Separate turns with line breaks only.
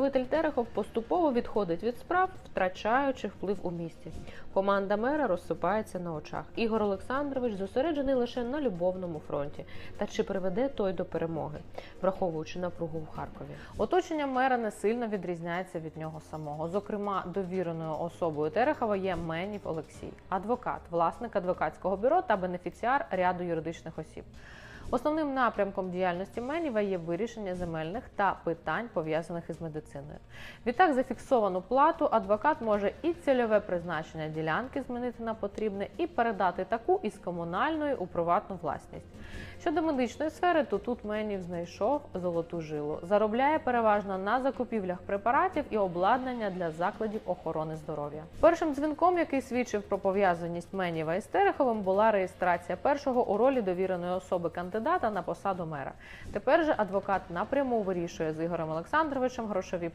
Правитель Терехов поступово відходить від справ, втрачаючи вплив у місті. Команда мера розсипається на очах. Ігор Олександрович зосереджений лише на любовному фронті. Та чи приведе той до перемоги, враховуючи напругу в Харкові? Оточення мера не сильно відрізняється від нього самого. Зокрема, довіреною особою Терехова є Менів Олексій, адвокат, власник адвокатського бюро та бенефіціар ряду юридичних осіб. Основним напрямком діяльності Меніва є вирішення земельних та питань пов'язаних із медициною. Відтак, за фіксовану плату адвокат може і цільове призначення ділянки змінити на потрібне, і передати таку із комунальної у приватну власність. Щодо медичної сфери, то тут Менів знайшов золоту жилу. Заробляє переважно на закупівлях препаратів і обладнання для закладів охорони здоров'я. Першим дзвінком, який свідчив про пов'язаність Меніва із Тереховим, була реєстрація першого у ролі довіреної особи кандидата на посаду мера. Тепер же адвокат напряму вирішує з Ігорем Олександровичем грошові